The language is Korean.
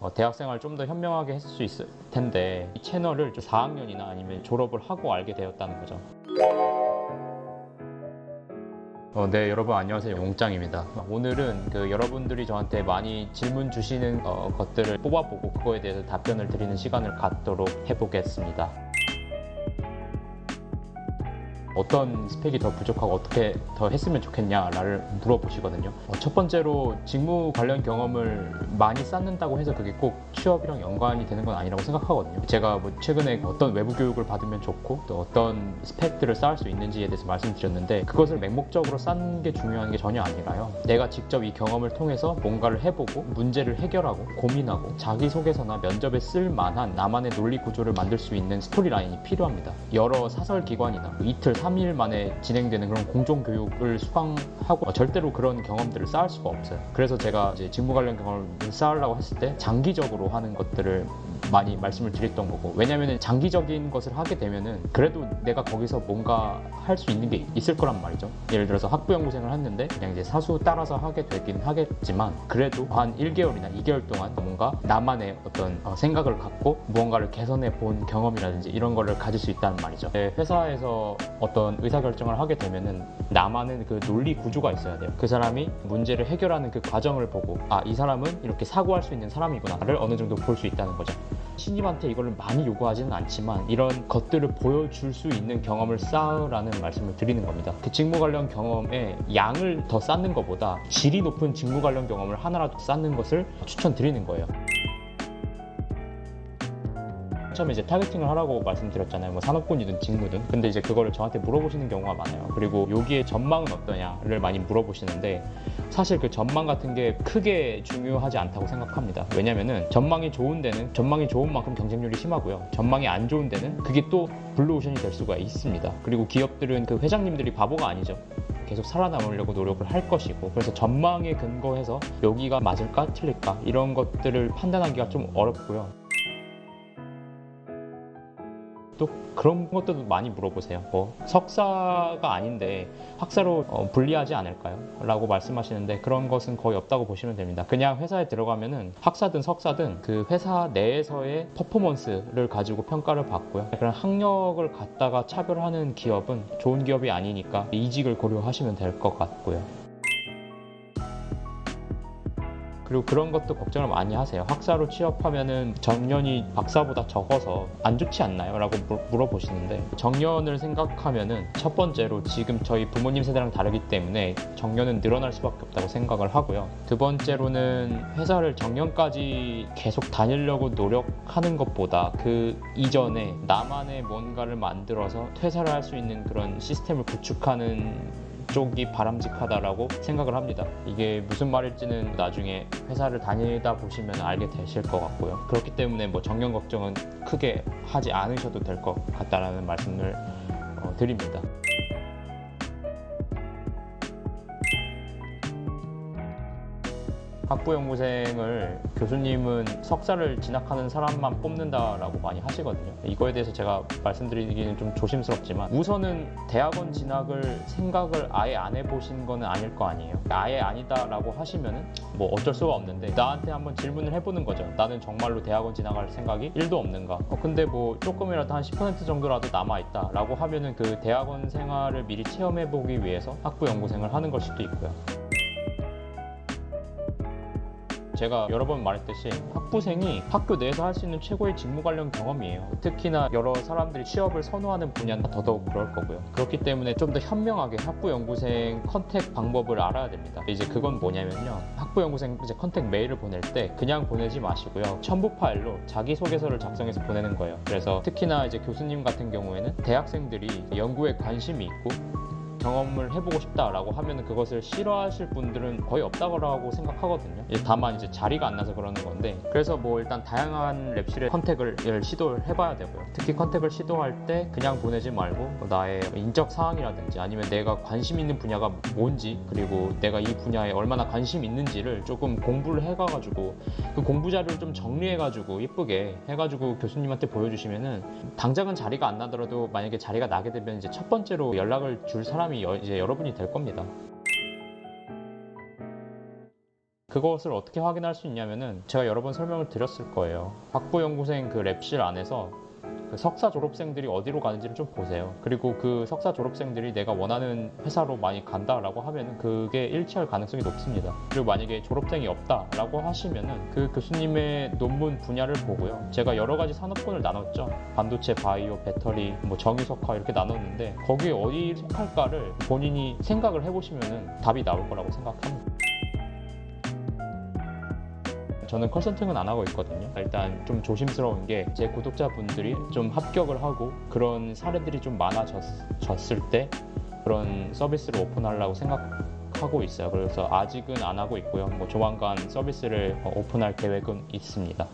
어, 대학생활 좀 더 현명하게 했을 수 있을 텐데 이 채널을 4학년이나 아니면 졸업을 하고 알게 되었다는 거죠. 어, 네 여러분 안녕하세요. 용짱입니다. 오늘은 그 여러분들이 저한테 많이 질문 주시는 어, 것들을 뽑아보고 그거에 대해서 답변을 드리는 시간을 갖도록 해보겠습니다 어떤 스펙이 더 부족하고 어떻게 더 했으면 좋겠냐를 물어보시거든요. 어, 첫 번째로 직무 관련 경험을 많이 쌓는다고 해서 그게 꼭 취업이랑 연관이 되는 건 아니라고 생각하거든요. 제가 뭐 최근에 어떤 외부 교육을 받으면 좋고 또 어떤 스펙들을 쌓을 수 있는지에 대해서 말씀드렸는데 그것을 맹목적으로 쌓는 게 중요한 게 전혀 아니라요. 내가 직접 이 경험을 통해서 뭔가를 해보고 문제를 해결하고 고민하고 자기소개서나 면접에 쓸 만한 나만의 논리 구조를 만들 수 있는 스토리라인이 필요합니다. 여러 사설 기관이나 이틀 3일 만에 진행되는 그런 공정 교육을 수강하고 어, 절대로 그런 경험들을 쌓을 수가 없어요. 그래서 제가 이제 직무 관련 경험을 쌓으려고 했을 때 장기적으로 하는 것들을 많이 말씀을 드렸던 거고 왜냐면은 장기적인 것을 하게 되면은 그래도 내가 거기서 뭔가 할 수 있는 게 있을 거란 말이죠. 예를 들어서 학부연구생을 했는데 그냥 이제 사수 따라서 하게 되긴 하겠지만 그래도 한 1개월이나 2개월 동안 뭔가 나만의 어떤 어, 생각을 갖고 무언가를 개선해 본 경험이라든지 이런 거를 가질 수 있다는 말이죠. 네, 회사에서 어떤 의사결정을 하게 되면은 나만의 그 논리 구조가 있어야 돼요. 그 사람이 문제를 해결하는 그 과정을 보고 아 이 사람은 이렇게 사고할 수 있는 사람이구나를 어느 정도 볼 수 있다는 거죠 신입한테 이거를 많이 요구하지는 않지만 이런 것들을 보여줄 수 있는 경험을 쌓으라는 말씀을 드리는 겁니다. 그 직무 관련 경험에 양을 더 쌓는 것보다 질이 높은 직무 관련 경험을 하나라도 쌓는 것을 추천드리는 거예요. 처음에 이제 타겟팅을 하라고 말씀드렸잖아요. 뭐 산업군이든 직무든. 근데 이제 그거를 저한테 물어보시는 경우가 많아요. 그리고 여기에 전망은 어떠냐를 많이 물어보시는데 사실 그 전망 같은 게 크게 중요하지 않다고 생각합니다. 왜냐면은 전망이 좋은 데는 전망이 좋은 만큼 경쟁률이 심하고요. 전망이 안 좋은 데는 그게 또 블루오션이 될 수가 있습니다. 그리고 기업들은 그 회장님들이 바보가 아니죠. 계속 살아남으려고 노력을 할 것이고 그래서 전망에 근거해서 여기가 맞을까 틀릴까 이런 것들을 판단하기가 좀 어렵고요. 또 그런 것들도 많이 물어보세요. 뭐 석사가 아닌데 학사로 어, 분리하지 않을까요? 라고 말씀하시는데 그런 것은 거의 없다고 보시면 됩니다. 그냥 회사에 들어가면은 학사든 석사든 그 회사 내에서의 퍼포먼스를 가지고 평가를 받고요. 그런 학력을 갖다가 차별하는 기업은 좋은 기업이 아니니까 이직을 고려하시면 될 것 같고요. 그리고 그런 것도 걱정을 많이 하세요. 학사로 취업하면은 정년이 박사보다 적어서 안 좋지 않나요? 라고 물- 물어보시는데 정년을 생각하면은 첫 번째로 지금 저희 부모님 세대랑 다르기 때문에 정년은 늘어날 수밖에 없다고 생각을 하고요. 두 번째로는 회사를 정년까지 계속 다니려고 노력하는 것보다 그 이전에 나만의 뭔가를 만들어서 퇴사를 할 수 있는 그런 시스템을 구축하는 쪽이 바람직하다라고 생각을 합니다. 이게 무슨 말일지는 나중에 회사를 다니다 보시면 알게 되실 것 같고요. 그렇기 때문에 뭐 정년 걱정은 크게 하지 않으셔도 될 것 같다라는 말씀을 어, 드립니다. 학부연구생을 교수님은 석사를 진학하는 사람만 뽑는다라고 많이 하시거든요. 이거에 대해서 제가 말씀드리기는 좀 조심스럽지만 우선은 대학원 진학을 생각을 아예 안 해보신 거는 아닐 거 아니에요. 아예 아니다라고 하시면은 뭐 어쩔 수가 없는데 나한테 한번 질문을 해보는 거죠. 나는 정말로 대학원 진학할 생각이 1도 없는가? 어, 근데 뭐 조금이라도 한 10% 정도라도 남아있다라고 하면은 그 대학원 생활을 미리 체험해보기 위해서 학부연구생을 하는 걸 수도 있고요. 제가 여러 번 말했듯이 학부생이 학교 내에서 할 수 있는 최고의 직무 관련 경험이에요. 특히나 여러 사람들이 취업을 선호하는 분야는 더더욱 그럴 거고요. 그렇기 때문에 좀 더 현명하게 학부연구생 컨택 방법을 알아야 됩니다. 이제 그건 뭐냐면요. 학부연구생 이제 컨택 메일을 보낼 때 그냥 보내지 마시고요. 첨부 파일로 자기소개서를 작성해서 보내는 거예요. 그래서 특히나 이제 교수님 같은 경우에는 대학생들이 연구에 관심이 있고 경험을 해보고 싶다라고 하면 그것을 싫어하실 분들은 거의 없다고 생각하거든요. 다만 이제 자리가 안 나서 그러는 건데 그래서 뭐 일단 다양한 랩실의 컨택을 시도를 해봐야 되고요. 특히 컨택을 시도할 때 그냥 보내지 말고 뭐 나의 인적 사항이라든지 아니면 내가 관심 있는 분야가 뭔지 그리고 내가 이 분야에 얼마나 관심 있는지를 조금 공부를 해가가지고 그 공부 자료를 좀 정리해가지고 예쁘게 해가지고 교수님한테 보여주시면은 당장은 자리가 안 나더라도 만약에 자리가 나게 되면 이제 첫 번째로 연락을 줄 사람이 여- 이제 여러분이 될 겁니다. 그것을 어떻게 확인할 수 있냐면은 제가 여러 번 설명을 드렸을 거예요. 학부연구생 그 랩실 안에서 그 석사 졸업생들이 어디로 가는지를 좀 보세요. 그리고 그 석사 졸업생들이 내가 원하는 회사로 많이 간다라고 하면은 그게 일치할 가능성이 높습니다. 그리고 만약에 졸업생이 없다라고 하시면은 그 교수님의 논문 분야를 보고요. 제가 여러 가지 산업군을 나눴죠. 반도체, 바이오, 배터리, 뭐 정유석화 이렇게 나눴는데 거기에 어디 속할까를 본인이 생각을 해보시면은 답이 나올 거라고 생각합니다. 저는 컨설팅은 안 하고 있거든요. 일단 좀 조심스러운 게 제 구독자분들이 좀 합격을 하고 그런 사례들이 좀 많아졌을 때 그런 서비스를 오픈하려고 생각하고 있어요. 그래서 아직은 안 하고 있고요. 뭐 조만간 서비스를 오픈할 계획은 있습니다.